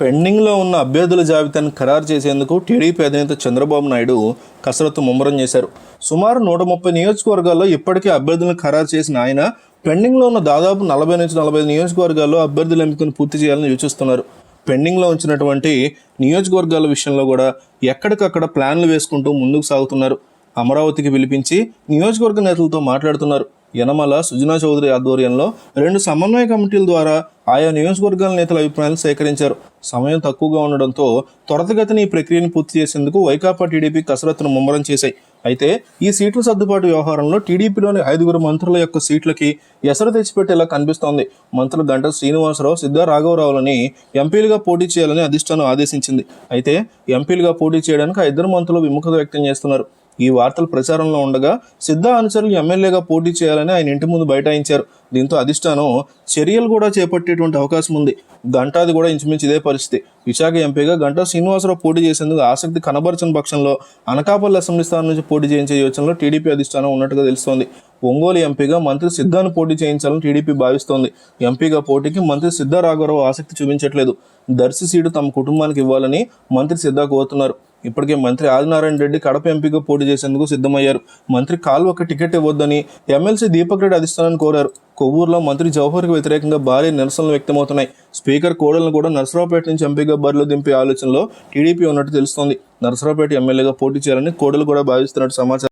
పెండింగ్లో ఉన్న అభ్యర్థుల జాబితాను ఖరారు చేసేందుకు టీడీపీ అధినేత చంద్రబాబు నాయుడు కసరత్తు ముమ్మరం చేశారు. సుమారు నూట ముప్పై నియోజకవర్గాల్లో ఇప్పటికే అభ్యర్థులను ఖరారు చేసిన ఆయన పెండింగ్లో ఉన్న దాదాపు నలభై నుంచి నలభై ఐదు నియోజకవర్గాల్లో అభ్యర్థుల ఎంపికను పూర్తి చేయాలని యోచిస్తున్నారు. పెండింగ్లో ఉంచినటువంటి నియోజకవర్గాల విషయంలో కూడా ఎక్కడికక్కడ ప్లాన్లు వేసుకుంటూ ముందుకు సాగుతున్నారు. అమరావతికి పిలిపించి నియోజకవర్గ నేతలతో మాట్లాడుతున్నారు. యనమల సుజనా చౌదరి ఆధ్వర్యంలో రెండు సమన్వయ కమిటీల ద్వారా ఆయా నియోజకవర్గాల నేతల అభిప్రాయాలు సేకరించారు. సమయం తక్కువగా ఉండడంతో త్వరతగతిని ఈ ప్రక్రియను పూర్తి చేసేందుకు వైకాపా టీడీపీ కసరత్తును ముమ్మరం చేశాయి. అయితే ఈ సీట్ల సర్దుబాటు వ్యవహారంలో టీడీపీలోని ఐదుగురు మంత్రుల యొక్క సీట్లకి ఎసరు తెచ్చిపెట్టేలా కనిపిస్తోంది. మంత్రులు గంట శ్రీనివాసరావు సిద్ధ రాఘవరావులని ఎంపీలుగా పోటీ చేయాలని అధిష్టానం ఆదేశించింది. అయితే ఎంపీలుగా పోటీ చేయడానికి ఆ ఇద్దరు మంత్రులు విముఖత వ్యక్తం చేస్తున్నారు. ఈ వార్తలు ప్రచారంలో ఉండగా సిద్ధా అనుచరులు ఎమ్మెల్యేగా పోటీ చేయాలని ఆయన ఇంటి ముందు బైఠాయించారు. దీంతో అధిష్టానం చర్యలు కూడా చేపట్టేటువంటి అవకాశం ఉంది. గంటాది కూడా ఇంచుమించు ఇదే పరిస్థితి. విశాఖ ఎంపీగా గంటా శ్రీనివాసరావు పోటీ చేసేందుకు ఆసక్తి కనబరచని పక్షంలో అనకాపల్లి అసెంబ్లీ స్థానం నుంచి పోటీ చేయించే యోచనలో టీడీపీ అధిష్టానం ఉన్నట్టుగా తెలుస్తోంది. ఒంగోలు ఎంపీగా మంత్రి సిద్ధాను పోటీ చేయించాలని టీడీపీ భావిస్తోంది. ఎంపీగా పోటీకి మంత్రి సిద్ధ రాఘవరావు ఆసక్తి చూపించట్లేదు. దర్శి సీటు తమ కుటుంబానికి ఇవ్వాలని మంత్రి సిద్ధ కోరుతున్నారు. ఇప్పటికే మంత్రి ఆదినారాయణ రెడ్డి కడప ఎంపీగా పోటీ చేసేందుకు సిద్ధమయ్యారు. మంత్రి కాల్వకు టికెట్ ఇవ్వొద్దని ఎమ్మెల్సీ దీపక్ రెడ్డి అధిష్టానాన్ని కోరారు. కొవ్వూరులో మంత్రి జవహర్కి వ్యతిరేకంగా భారీ నిరసనలు వ్యక్తమవుతున్నాయి. స్పీకర్ కోడలను కూడా నరసరావుపేట నుంచి ఎంపీగా బరిలో దింపే ఆలోచనలో టీడీపీ ఉన్నట్టు తెలుస్తోంది. నరసరావుపేట ఎమ్మెల్యేగా పోటీ చేయాలని కోడలు కూడా భావిస్తున్నట్టు సమాచారం